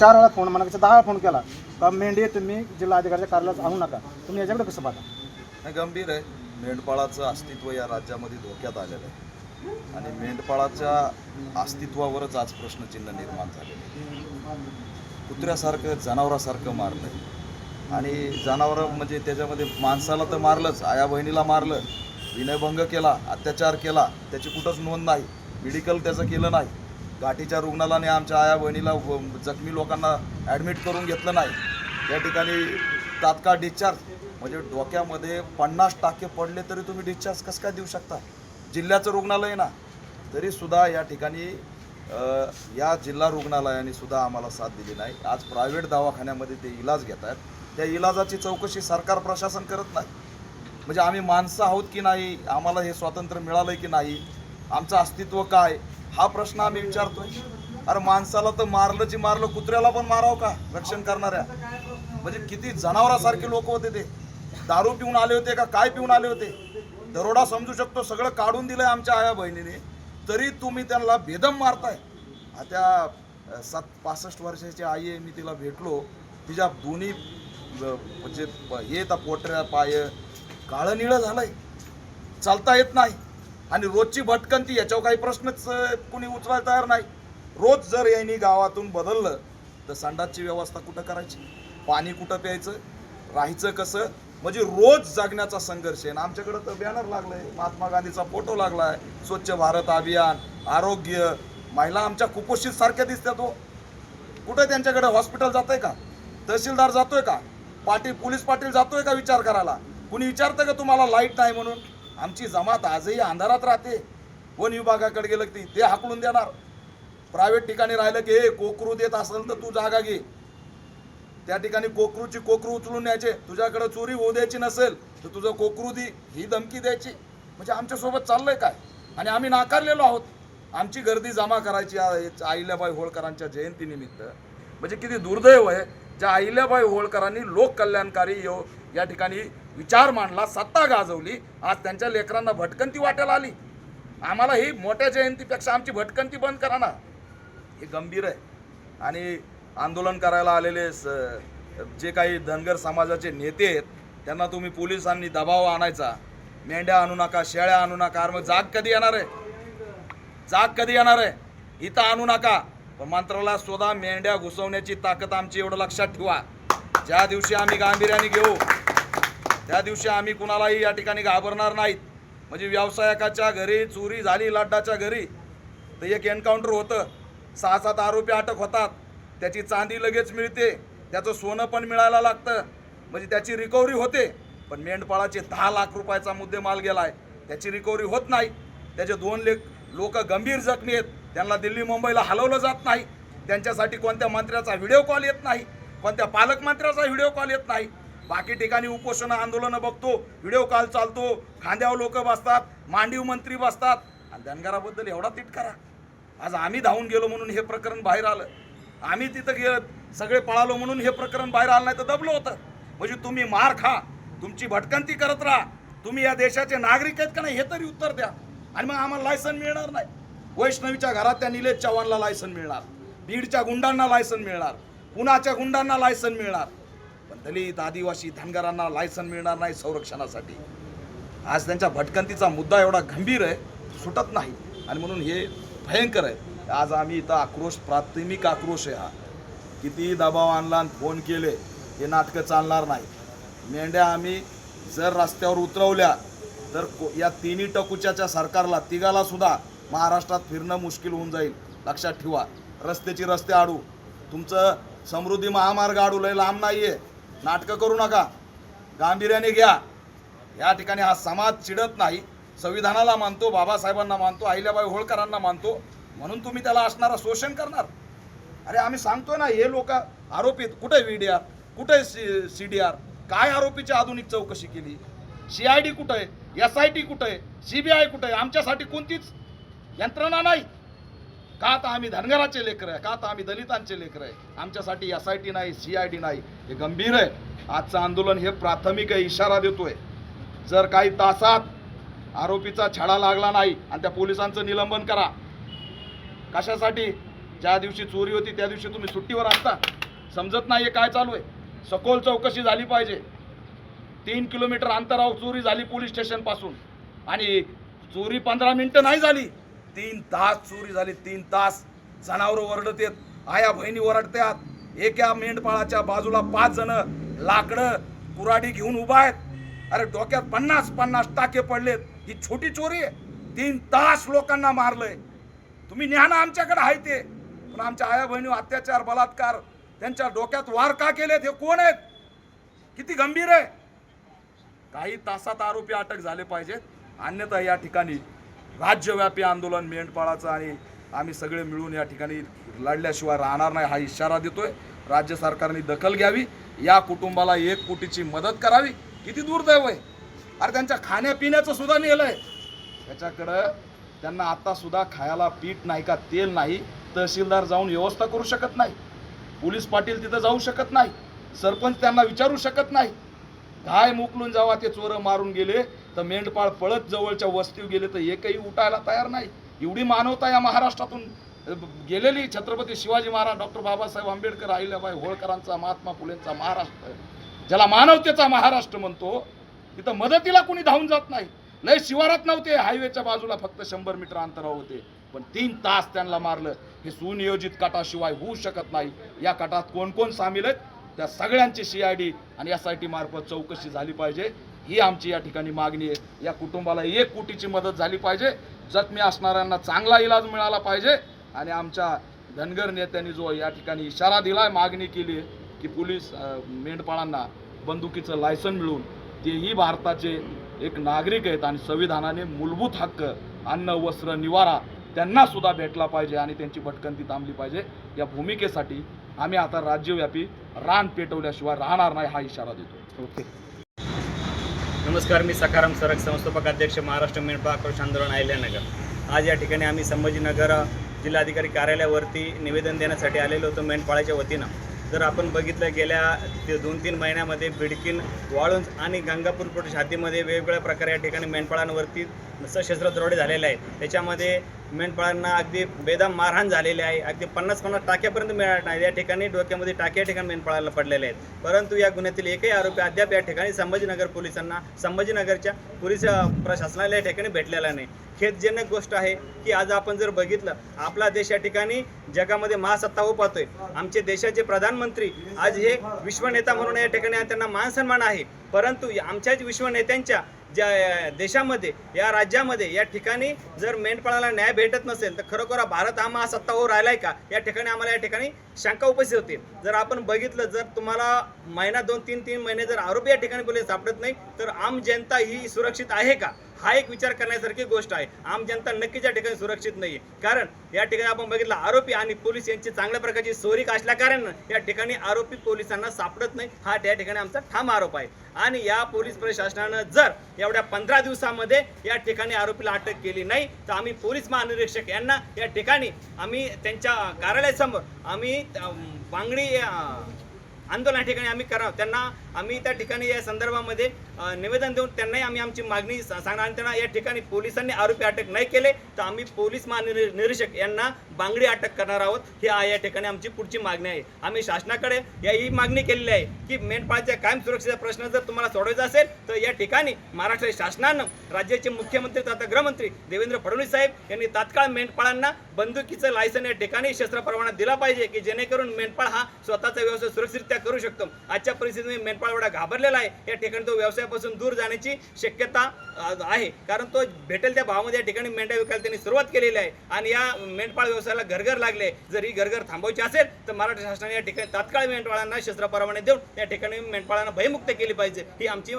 चार वेळा फोन म्हणा दहा वेळा फोन केला का मेंढी तुम्ही जिल्हाधिकाऱ्याच्या कार्यालयात आणू नका. तुम्ही याच्याकडे कसं पाहता? गंभीर आहे. मेंढपाळाचं अस्तित्व या राज्यामध्ये धोक्यात आलेलं आहे. आणि मेंढपाळाच्या अस्तित्वावरच आज प्रश्नचिन्ह निर्माण झालेलं आहे. कुत्र्यासारखं जनावरासारखं मारलं आहे. आणि जनावरं म्हणजे त्याच्यामध्ये माणसाला तर मारलंच आया बहिणीला मारलं विनयभंग केला अत्याचार केला त्याची कुठंच नोंद नाही मेडिकल त्याचं केलं नाही. घाटीच्या रुग्णालयाने आमच्या आया बहिणीला व- जखमी लोकांना ॲडमिट करून घेतलं नाही. या ठिकाणी तात्काळ डिस्चार्ज म्हणजे डोक्यामध्ये पन्नास टाके पडले तरी तुम्ही डिस्चार्ज कसं काय देऊ शकता? जिल्ह्याचं रुग्णालय ना तरीसुद्धा या ठिकाणी या जिल्हा रुग्णालयाने सुद्धा आम्हाला साथ दिली नाही. आज प्रायव्हेट दवाखान्यामध्ये ते इलाज घेत आहेत त्या इलाजाची चौकशी सरकार प्रशासन करत नाही. म्हणजे आम्ही माणसं आहोत की नाही? आम्हाला हे स्वातंत्र्य मिळालं की नाही? आमचं अस्तित्व काय? हा प्रश्न आम्ही विचारतोय. अरे माणसाला तर मारलं जी मारलं कुत्र्याला पण मारावं का रक्षण करणाऱ्या? म्हणजे किती जनावरासारखे लोक होते ते. दारू पिऊन आले होते का काय पिऊन आले होते? दरोडा समजू शकतो सगळं काढून दिलंय आमच्या आया बहिणीने. तरी तुम्ही त्यांना बेदम मारताय. आता त्या सात पासष्ट वर्षाची आई आहे मी तिला भेटलो. तिच्या दोन्ही म्हणजे प- हे पोटऱ्या पाय काळं निळं झालंय. चालता येत नाही. आणि रोजची भटकंती याच्यावर काही प्रश्नच कुणी उचलायला तयार नाही. रोज जर यांनी गावातून बदललं तर संडासची व्यवस्था कुठं करायची? पाणी कुठं प्यायचं? राहायचं कसं? म्हणजे रोज जगण्याचा संघर्ष आहे. आमच्याकडं तर बॅनर लागलंय. महात्मा गांधीचा फोटो लागलाय. स्वच्छ भारत अभियान आरोग्य महिला आमच्या कुपोषित सारख्या दिसतात हो. कुठं त्यांच्याकडे हॉस्पिटल जातंय का? तहसीलदार जातोय का? पाटील पोलीस पाटील जातोय का विचार करायला? कुणी विचारतं का तुम्हाला लाइट नाही म्हणून? आमची जमात आजही अंधारात राहते. वन विभागाकडे गेलं की ते हाकलून देणार. प्रायव्हेट ठिकाणी राहिलं की हे कोकरू देत असेल तर तू जागा घे. त्या ठिकाणी कोकरूची कोकरू उचलून न्यायचे. तुझ्याकडे चोरी होऊ द्यायची नसेल तर तुझं कोकरू दी ही धमकी द्यायची. म्हणजे आमच्यासोबत चाललंय काय? आणि आम्ही नाकारलेलो आहोत. आमची गर्दी जमा करायची अहिल्याबाई होळकरांच्या जयंतीनिमित्त. म्हणजे किती दुर्दैव आहे ज्या अहिल्याबाई होळकरांनी लोककल्याणकारी यो या ठिकाणी विचार मांडला सत्ता गाजवली. आज त्यांच्या लेकरांना भटकंती वाटायला आली. आम्हाला ही मोठ्या जयंतीपेक्षा आमची भटकंती बंद करा ना. हे गंभीर आहे. आणि आंदोलन करायला आलेले स जे काही धनगर समाजाचे नेते आहेत त्यांना तुम्ही पोलिसांनी दबाव आणायचा. मेंढ्या आणू नका शेळ्या आणू नका. मग जाग कधी येणार आहे? जाग कधी येणार आहे? इथं आणू नका. पण मंत्रालयात सुद्धा मेंढ्या घुसवण्याची ताकद आमची एवढं लक्षात ठेवा. ज्या दिवशी आम्ही गांभीर्याने घेऊ त्या दिवशी आम्ही कुणालाही या ठिकाणी घाबरणार नाहीत. म्हणजे व्यावसायिकाच्या घरी चोरी झाली लाड्डाच्या घरी तर एक एन्काउंटर होतं. सहा सात आरोपी अटक होतात. त्याची चांदी लगेच मिळते. त्याचं सोनं पण मिळायला लागतं. म्हणजे त्याची रिकव्हरी होते. पण मेंढपाळाचे दहा लाख रुपयाचा मुद्देमाल गेला आहे त्याची रिकव्हरी होत नाही. त्याचे दोन लेख लोक गंभीर जखमी आहेत. त्यांना दिल्ली मुंबईला हलवलं जात नाही. त्यांच्यासाठी कोणत्या मंत्र्याचा व्हिडिओ कॉल येत नाही. कोणत्या पालकमंत्र्याचा व्हिडिओ कॉल येत नाही. बाकी ठिकाणी उपोषण आंदोलनं बघतो व्हिडिओ कॉल चालतो खांद्यावर लोक बसतात मांडीव मंत्री बसतात. आणि धनगराबद्दल एवढा तिटकारा आज आम्ही धावून गेलो म्हणून हे प्रकरण बाहेर आलं. आम्ही तिथं गे सगळे पळालो म्हणून हे प्रकरण बाहेर आलं नाही तर दबलं होतं. म्हणजे तुम्ही मार खा तुमची भटकंती करत राहा. तुम्ही या देशाचे नागरिक आहेत का नाही हे तरी उत्तर द्या. आणि मग आम्हाला लायसन मिळणार नाही. वैष्णवीच्या घरात त्या निलेश चव्हाणला लायसन मिळणार. बीडच्या गुंडांना लायसन मिळणार. पुण्याच्या गुंडांना लायसन मिळणार. पण दलित आदिवासी धनगरांना लायसन मिळणार नाही संरक्षणासाठी. आज त्यांच्या भटकंतीचा मुद्दा एवढा गंभीर आहे सुटत नाही. आणि म्हणून हे भयंकर आहे. आज आम्ही इथं आक्रोश प्राथमिक आक्रोश आहे हा. कितीही दबाव आणला आणि फोन केले हे नाटकं चालणार नाही. मेंढ्या आम्ही जर रस्त्यावर उतरवल्या तर या तिन्ही टकुच्याच्या सरकारला तिघाला सुद्धा महाराष्ट्रात फिरणं मुश्किल होऊन जाईल. लक्षात ठेवा. रस्त्याची रस्ते आडू. तुमचं समृद्धी महामार्ग आडू लय लांब नाही आहे नाटकं करू नका. गांभीर्याने घ्या. या ठिकाणी हा समाज चिडत नाही. संविधानाला मानतो बाबासाहेबांना मानतो अहिल्याबाई होळकरांना मानतो. म्हणून तुम्ही त्याला असणारा शोषण करणार. अरे आम्ही सांगतोय ना हे लोक आरोपीत कुठे व्ही डी आर कुठे सी डी आर काय आरोपीची आधुनिक चौकशी केली? सी आय डी कुठं आहे? एस आय टी कुठं आहे? सी बी आय कुठं आहे? आमच्यासाठी कोणतीच यंत्रणा नाही. का तर आम्ही धनगराचे लेकर आहे? का तर आम्ही दलितांचे लेकर आहे? आमच्यासाठी एस आय टी नाही सी आय डी नाही. हे गंभीर आहे. आजचं आंदोलन हे प्राथमिक आहे इशारा देतोय. जर काही तासात आरोपीचा छडा लागला नाही आणि त्या पोलिसांचं निलंबन करा. कशासाठी? ज्या दिवशी चोरी होती त्या दिवशी तुम्ही सुट्टीवर असता. समजत नाही काय चालू आहे. सखोल चौकशी झाली पाहिजे. तीन किलोमीटर अंतरावर चोरी झाली पोलीस स्टेशनपासून आणि चोरी पंधरा मिनिटं नाही झाली. तीन तास चोरी झाली तीन तास जनावरं ओरडत आहेत. आया बहिणी ओरडत्यात एका मेंढपाळाच्या बाजूला पाच जण लाकडं कुराडी घेऊन उभा आहेत. अरे डोक्यात पन्नास पन्नास टाके पडलेत. ही छोटी चोरी आहे. तीन तास लोकांना मारलंय. तुम्ही ज्ञान आमच्याकडे आहे ते. पण आमच्या आया बहिणी अत्याचार बलात्कार त्यांच्या डोक्यात वार का केलेत हे कोण आहेत? किती गंभीर आहे. काही तासात आरोपी अटक झाले पाहिजेत. अन्यथा या ठिकाणी राज्यव्यापी आंदोलन मेंढपाळाचं आणि आम्ही सगळे मिळून या ठिकाणी लढल्याशिवाय राहणार नाही हा इशारा देतोय. राज्य सरकारने दखल घ्यावी. या कुटुंबाला एक कोटीची मदत करावी. किती दुर्दैव आहे. अरे त्यांच्या खाण्यापिण्याचं सुद्धा नेलं आहे त्याच्याकडं त्यांना आत्तासुद्धा खायला पीठ नाही का तेल नाही. तहसीलदार जाऊन व्यवस्था करू शकत नाही. पोलीस पाटील तिथं जाऊ शकत नाही. सरपंच त्यांना विचारू शकत नाही. काय मोकलून जावा ते चोरं मारून गेले. तर मेंढपाळ पळत जवळच्या वस्तीवर गेले तर एकही उठायला तयार नाही. एवढी मानवता या महाराष्ट्रातून गेलेली छत्रपती शिवाजी महाराज डॉक्टर बाबासाहेब आंबेडकर अहिल्याबाई होळकरांचा महात्मा फुलेंचा महाराष्ट्र ज्याला मानवतेचा महाराष्ट्र म्हणतो तिथं मदतीला कोणी धावून जात नाही. लय शिवारात नव्हते हायवेच्या बाजूला फक्त शंभर मीटर अंतरावर होते. पण तीन तास त्यांना मारलं. हे सुनियोजित कटाशिवाय होऊ शकत नाही. या कटात कोण कोण सामील आहेत? त्या सगळ्यांची सी आय डी आणि एस आय टी मार्फत चौकशी झाली पाहिजे. ही आमची या ठिकाणी मागणी आहे. या कुटुंबाला एक कोटीची मदत झाली पाहिजे. जखमी असणाऱ्यांना चांगला इलाज मिळाला पाहिजे. आणि आमच्या धनगर नेत्यांनी जो या ठिकाणी इशारा दिलाय मागणी केली की पोलीस मेंढपाळांना बंदुकीचं लायसन मिळून तेही भारताचे एक नागरिक आहेत आणि संविधानाने मूलभूत हक्क अन्न वस्त्र निवारा त्यांना सुद्धा भेटला पाहिजे आणि त्यांची भटकंती थांबली पाहिजे. या भूमिकेसाठी आम्ही आता राज्यव्यापी रान पेटवल्याशिवाय राहणार नाही हा इशारा देतो. ओके. नमस्कार मी सकाराम सरक संस्थापक अध्यक्ष महाराष्ट्र मेंढपाळ आक्रोश आंदोलन अहिल्यानगर. आज या ठिकाणी आम्ही संभाजीनगर जिल्हाधिकारी कार्यालयावरती निवेदन देण्यासाठी आलेलो होतो मेंढपाळाच्या वतीनं. जर आपण बघितलं गेल्या ते दोन तीन महिन्यामध्ये बिडकीन वाळूंज आणि गंगापूर पोलीस हद्दीमध्ये वेगवेगळ्या प्रकारे या ठिकाणी मेंढपाळांवरती सशस्त्र दरोडे झालेले आहेत. त्याच्यामध्ये मेंढपाळांना अगदी बेदाम मारहाण झालेली आहे. अगदी पन्नास पन्नास टाक्यापर्यंत मिळत नाही. या ठिकाणी डोक्यामध्ये टाक्या ठिकाणी मेंढपाळाला पडलेले आहेत. परंतु या गुन्ह्यातील एकही आरोपी अद्याप या ठिकाणी संभाजीनगर पोलिसांना संभाजीनगरच्या पोलीस प्रशासनाला या ठिकाणी भेटलेला नाही. खेदजनक गोष्ट आहे की आज आपण जर बघितलं आपला देश या ठिकाणी जगामध्ये महासत्ता हो पाहतोय आमचे देशाचे प्रधानमंत्री आज हे विश्वनेता म्हणून या ठिकाणी त्यांना मानसन्मान आहे. परंतु या- आमच्याच विश्वनेत्यांच्या ज्या देशामध्ये या राज्यामध्ये या ठिकाणी जर मेंढपाळाला न्याय भेटत नसेल तर खरोखर हा भारत हा महासत्ता हो राहिलाय का? या ठिकाणी आम्हाला या ठिकाणी शंका उपस्थित होते. जर आपण बघितलं जर तुम्हाला महिना दोन तीन तीन महिने जर आरोपी या ठिकाणी पोलीस सापडत नाही तर आम जनता ही सुरक्षित आहे का? हा एक विचार करण्यासारखी गोष्ट आहे. आम जनता नक्कीच या ठिकाणी सुरक्षित नाही कारण या ठिकाणी आपण बघितलं आरोपी आणि पोलीस यांची चांगल्या प्रकारची सोरीक असल्याकारण या ठिकाणी आरोपी पोलिसांना सापडत नाही. हा त्या ठिकाणी आमचा ठाम आरोप आहे. आणि या पोलीस प्रशासनानं जर एवढ्या पंधरा दिवसामध्ये या ठिकाणी आरोपीला अटक केली नाही तर आम्ही पोलीस महानिरीक्षक यांना या ठिकाणी आम्ही त्यांच्या कार्यालयासमोर आम्ही बांगडी आंदोलन या ठिकाणी आम्ही करावं. त्यांना आम्ही त्या ठिकाणी या संदर्भामध्ये निवेदन देऊन त्यांनाही आम्ही आमची मागणी सांगणार आणि त्यांना या ठिकाणी पोलिसांनी आरोपी अटक नाही केले तर आम्ही पोलीस महानिरीक्षक निरीक्षक यांना बांगडी अटक करणार आहोत. ही या ठिकाणी आमची पुढची मागणी आहे. आम्ही शासनाकडे या ही मागणी केलेली आहे की मेंढपाळाच्या कायम सुरक्षेचा प्रश्न जर तुम्हाला सोडवायचा असेल तर या ठिकाणी महाराष्ट्र शासनानं राज्याचे मुख्यमंत्री तथा गृहमंत्री देवेंद्र फडणवीस साहेब यांनी तात्काळ मेंढपाळांना बंदुकीचं लायसन या ठिकाणी शस्त्र परवाना दिला पाहिजे की जेणेकरून मेंढपाळ हा स्वतःचा व्यवसाय सुरक्षितरित्या करू शकतो. आजच्या परिस्थितीमध्ये मेंढपाळ एवढा घाबरलेला आहे. या ठिकाणी तो व्यवसायापासून दूर जाण्याची शक्यता आहे. कारण तो भेटेल त्या भावामध्ये या ठिकाणी मेंढ्या विकायला त्यांनी सुरुवात केलेली आहे. आणि या मेंढपाळ व्यवसायाला घरघर लागले. जर ही घरघर थांबवायची असेल तर मराठा शासनाने या ठिकाणी तात्काळ मेंढपाळांना शस्त्र देऊन या ठिकाणी मेंढपाळांना भयमुक्त केली पाहिजे. ही आमची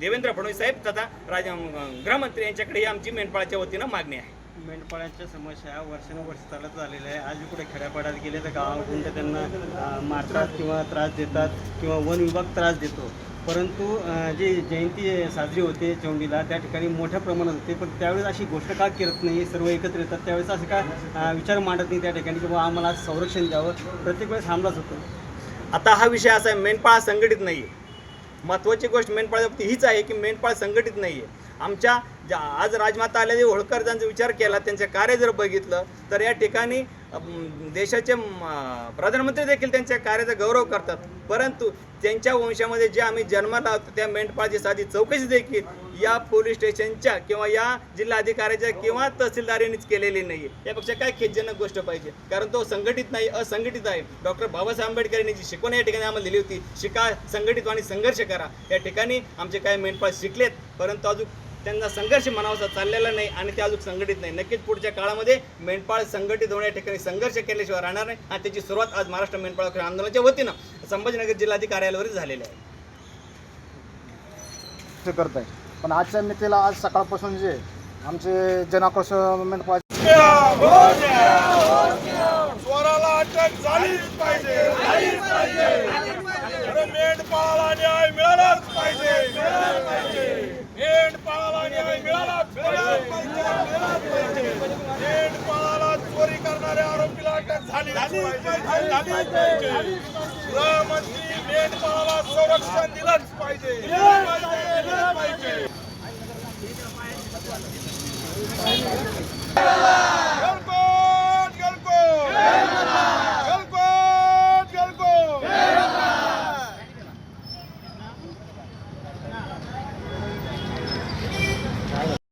देवेंद्र फडणवीस साहेब तथा राज गृहमंत्री यांच्याकडे ही आमची मेंढपाळाच्या वतीनं मागणी आहे. मेंढपाळांच्या समस्या वर्षानुवर्ष चालत झालेल्या आहे आज कुठे खेड्यापाड्यात गेले तर गावाकडून त्यांना मारतात किंवा त्रास देतात किंवा वन विभाग त्रास देतो. परंतु जी जयंती साजरी होते चौंडीला त्या ठिकाणी मोठ्या प्रमाणात होते. पण त्यावेळेस अशी गोष्ट का करत नाही सर्व एकत्र येतात. त्यावेळेस असं का विचार मांडत नाही त्या ठिकाणी की बाबा आम्हाला संरक्षण द्यावं. प्रत्येक वेळेस हमलाच होतो. आता हा विषय असा आहे मेंढपाळ संघटित नाही आहे महत्त्वाची गोष्ट मेंढपाळाच्या बाबतीत हीच आहे की मेंढपाळ संघटित नाही आहे आमच्या ज्या आज राजमाता आल्याने होळकर ज्यांचा विचार केला त्यांचे कार्य जर बघितलं तर या ठिकाणी देशाचे प्रधानमंत्री देखील त्यांच्या कार्याचा गौरव करतात. परंतु त्यांच्या वंशामध्ये जे आम्ही जन्माला आहोत त्या मेंढपाळाची साधी चौकशी देखील या पोलीस स्टेशनच्या किंवा या जिल्हाधिकाऱ्याच्या किंवा तहसीलदारीनेच केलेली नाही यापेक्षा काय खेदजनक गोष्ट पाहिजे? कारण तो संघटित नाही असंघटित आहे. डॉक्टर बाबासाहेब आंबेडकर यांनी जी शिकवण या ठिकाणी आम्हाला दिली होती शिका संघटित आणि संघर्ष करा. या ठिकाणी आमचे काही मेंढपाळ शिकलेत परंतु अजून त्यांना संघर्ष म्हणावासा चाललेला नाही आणि ते अजून संघटित नाही. नक्कीच पुढच्या काळामध्ये मेंढपाळ संघटित होण्या ठिकाणी संघर्ष केल्याशिवाय राहणार नाही. आणि त्याची सुरुवात आज महाराष्ट्र मेंढपाळ खेळ आंदोलनाच्या वतीनं संभाजीनगर जिल्हाधिकारी कार्यालयावर झालेली आहे. ते करत आहे पण आजच्या मितीला आज सकाळपासून जे आमचे जनाक्रोश मेंढपाळ स्वराला अटक झालीच पाहिजे. अरे मेंढपाळाला न्याय मिळालाच पाहिजे. मेंढपाळाला न्याय मिळालाच पाहिजे मेंढपाळाला चोरी करणाऱ्या आरोपीला अटक झाली. पाहिजे गृहमंत्री मेंढपाळाला संरक्षण दिलंच पाहिजे.